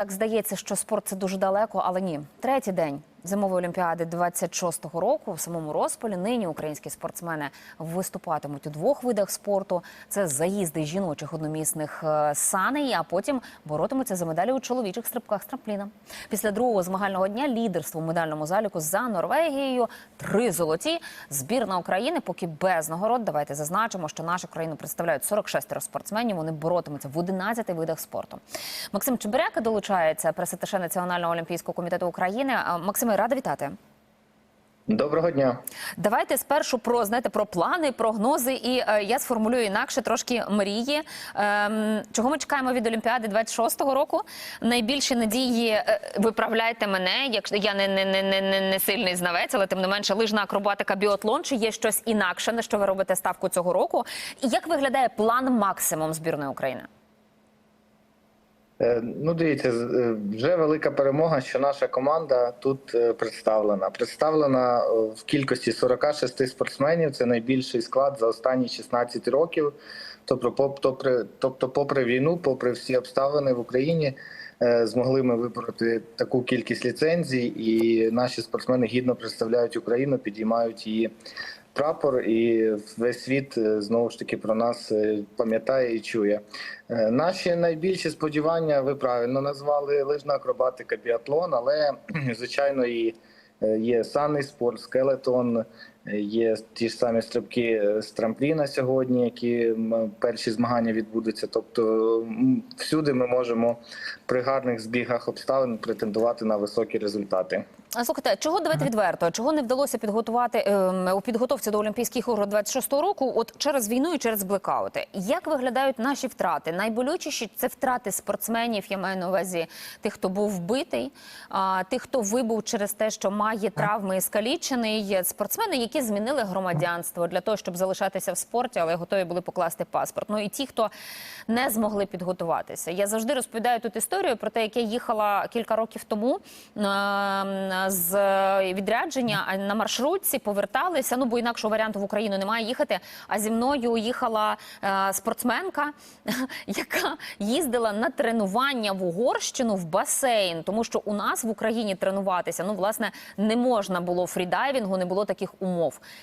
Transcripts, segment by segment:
Так здається, що спорт це дуже далеко, але ні. Третій день зимової олімпіади 26-го року в самому розпалі. Нині українські спортсмени виступатимуть у двох видах спорту: це заїзди жіночих одномісних е, саней, а потім боротимуться за медалі у чоловічих стрибках з трампліна. Після другого змагального дня лідерство в медальному заліку за Норвегією. Три золоті. Збірна України поки без нагород. Давайте зазначимо, що нашу країну представляють 46 спортсменів. Вони боротимуться в 11 видах спорту. Максим Чебиряка долучається прес-атташе Національного олімпійського комітету України. А, Максиме, рада вітати. Доброго дня. Давайте спершу про знаєте про плани, прогнози, і е, я сформулюю інакше трошки мрії. Ем, чого ми чекаємо від Олімпіади 26-го року? Найбільші надії е, виправляйте мене, якщо я не, не, не, не, не, не сильний знавець, але тим не менше лижна акробатика, біатлон, чи є щось інакше, на що ви робите ставку цього року? І як виглядає план максимум збірної України? Е, Ну, дивіться, е, вже велика перемога, що наша команда тут е, представлена. Представлена в кількості 46 спортсменів. Це найбільший склад за останні 16 років. Тобто, попри, тобто, попри війну, попри всі обставини в Україні, змогли ми вибороти таку кількість ліцензій, і наші спортсмени гідно представляють Україну, підіймають її прапор, і весь світ е, знову ж таки про нас е, пам'ятає і чує. Е, Наші найбільші сподівання ви правильно назвали лижна акробатика, біатлон, але звичайно і є санний спорт, скелетон, є ті ж самі стрибки е, з трампліна сьогодні, які перші змагання відбудуться. Тобто всюди ми можемо при гарних збігах обставин претендувати на високі результати. А, Слухайте, чого давайте відверто? Чого не вдалося підготувати ем, у підготовці до Олімпійських ігор 26-го року? От через війну і через блекаути. Як виглядають наші втрати? Найболючіші це втрати спортсменів. Я маю на увазі тих, хто був вбитий, а, тих, хто вибув через те, що має травми і скалічений. Спортсмени, які змінили громадянство для того, щоб залишатися в спорті, але готові були покласти паспорт. Ну і ті, хто не змогли підготуватися. Я завжди розповідаю тут історію про те, як я їхала кілька років тому е, з відрядження на маршрутці, поверталися. Ну бо інакшого варіанту в Україну немає їхати. А зі мною їхала е, спортсменка, яка їздила на тренування в Угорщину в басейн, тому що у нас в Україні тренуватися ну власне не можна було фрідайвінгу, не було таких умов.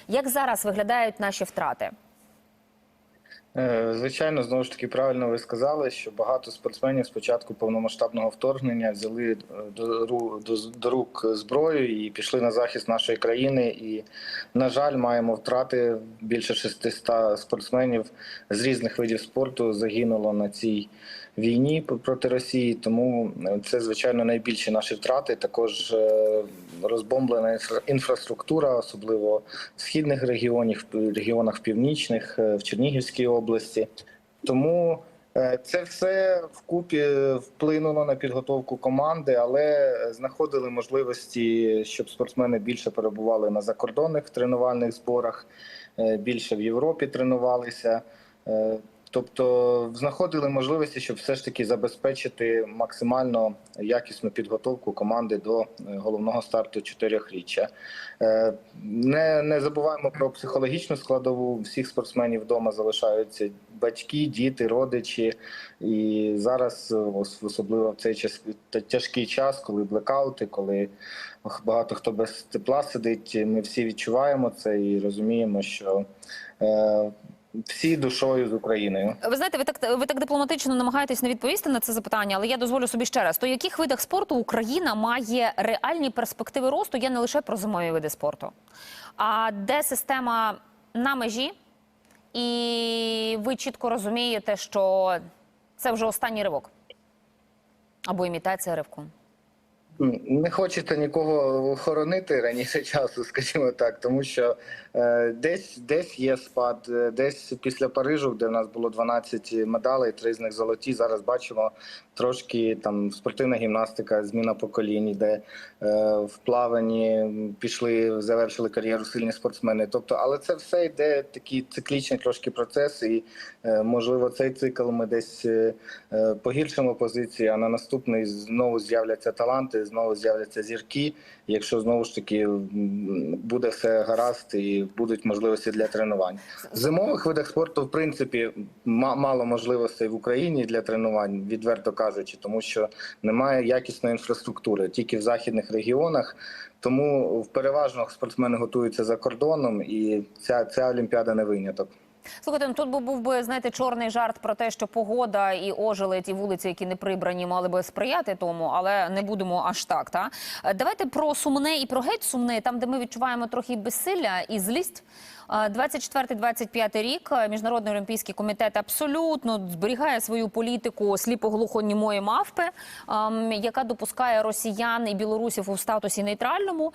Як зараз виглядають наші втрати? Е, Звичайно, знову ж таки, правильно ви сказали, що багато спортсменів з початку повномасштабного вторгнення взяли е, до, ру- до, до рук зброю і пішли на захист нашої країни. І, на жаль, маємо втрати більше 600 спортсменів з різних видів спорту загинуло на цій війні проти Росії. Тому е, це, звичайно, найбільші наші втрати. Також розбомблена інфраструктура, особливо в східних регіонах, в регіонах північних, в Чернігівській області. Тому е, це все вкупі вплинуло на підготовку команди, але знаходили можливості, щоб спортсмени більше перебували на закордонних тренувальних зборах, е, більше в Європі тренувалися. Тобто знаходили можливості, щоб все ж таки забезпечити максимально якісну підготовку команди до е, головного старту чотирьохріччя. Е, Не, не забуваємо про психологічну складову. Всіх спортсменів вдома залишаються батьки, діти, родичі. І зараз, е, особливо в цей час тяжкий час, коли блекаути, коли багато хто без тепла сидить, ми всі відчуваємо це і розуміємо, що всі душою з Україною. Ви знаєте, ви так ви так дипломатично намагаєтесь не відповісти на це запитання, але я дозволю собі ще раз. То яких видах спорту Україна має реальні перспективи росту? Я не лише про зимові види спорту, а де система на межі, і ви чітко розумієте, що це вже останній ривок або імітація ривку. Не хочете нікого хоронити раніше часу, скажімо так, тому що е, десь десь є спад, е, десь після Парижу, де в нас було 12 медалей, три з них золоті. Зараз бачимо трошки там спортивна гімнастика, зміна поколінь, де е, в плаванні пішли, завершили кар'єру сильні спортсмени. Тобто, але це все йде такий циклічний трошки процес, і е, можливо цей цикл ми десь е, е, погіршимо позиції, а на наступний знову з'являться таланти, знову з'являться зірки. Якщо знову ж таки буде все гаразд і будуть можливості для тренувань. В зимових видах спорту, в принципі, ма- мало можливостей в Україні для тренувань, відверто кажучи. тому що немає якісної інфраструктури тільки в західних регіонах. Тому переважно спортсмени готуються за кордоном, і ця, ця олімпіада не виняток. Слухайте, ну тут був би знаєте чорний жарт про те, що погода і ожили і вулиці, які не прибрані, мали би сприяти тому, але не будемо аж так. Та Е, давайте про сумне і про геть сумне, там, де ми відчуваємо трохи безсилля і злість. Е, 24-25 рік е, міжнародний олімпійський комітет абсолютно зберігає свою політику сліпоглухонімої мавпи, ем, яка допускає росіян і білорусів у статусі нейтральному.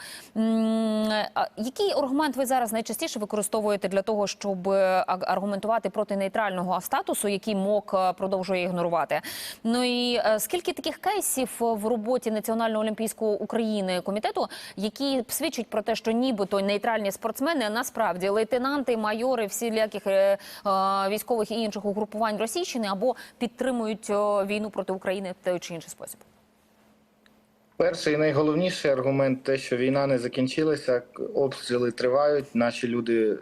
Який аргумент ви зараз найчастіше використовуєте для того, щоб е, аргументувати проти нейтрального статусу, який МОК е, продовжує ігнорувати? Ну і е, скільки таких кейсів в роботі Національного олімпійського України комітету, які свідчать про те, що нібито нейтральні спортсмени, насправді лейтенанти, майори всіляких е, е, військових і інших угрупувань Російщини або підтримують е, війну проти України в той чи інший спосіб? Перший і найголовніший аргумент те, що війна не закінчилася, обстріли тривають, наші люди е,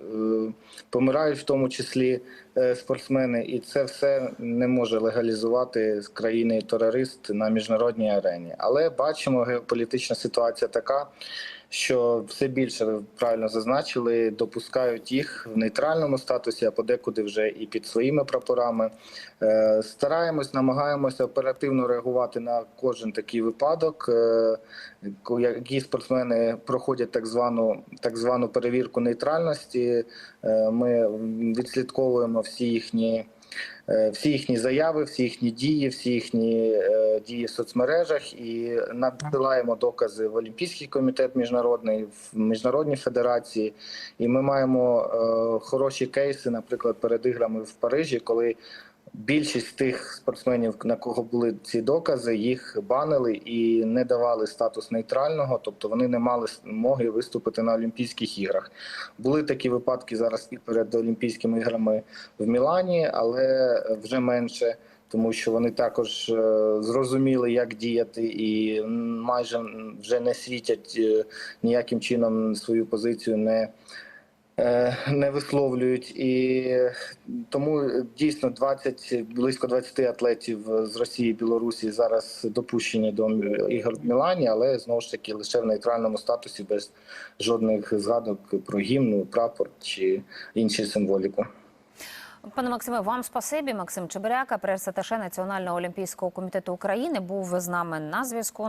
помирають, в тому числі е, спортсмени, і це все не може легалізувати з країни терорист на міжнародній арені. Але бачимо, геополітична ситуація така. Що все більше ви правильно зазначили, допускають їх в нейтральному статусі, а подекуди вже і під своїми прапорами. Е, Стараємось, намагаємося оперативно реагувати на кожен такий випадок. е, Які спортсмени проходять так звану так звану перевірку нейтральності. Е, Ми відслідковуємо всі їхні. Е, Всі їхні заяви, всі їхні дії, всі їхні е, дії в соцмережах і надсилаємо докази в Олімпійський комітет міжнародний, в міжнародні федерації. І ми маємо е, хороші кейси, наприклад, перед іграми в Парижі, коли більшість тих спортсменів, на кого були ці докази, їх банили і не давали статус нейтрального, тобто вони не мали змоги виступити на Олімпійських іграх. Були такі випадки зараз і перед Олімпійськими іграми в Мілані, але вже менше. Тому що вони також е, зрозуміли, як діяти, і майже вже не світять е, ніяким чином свою позицію, не, не висловлюють. І тому е, дійсно 20, близько 20 атлетів з Росії і Білорусі зараз допущені до ігор Мілані, але знову ж таки лише в нейтральному статусі без жодних згадок про гімну, прапор чи інші символіку. Пане Максиме, вам спасибі. Максим Чебиряка, прес-аташе Національного олімпійського комітету України, був з нами на зв'язку.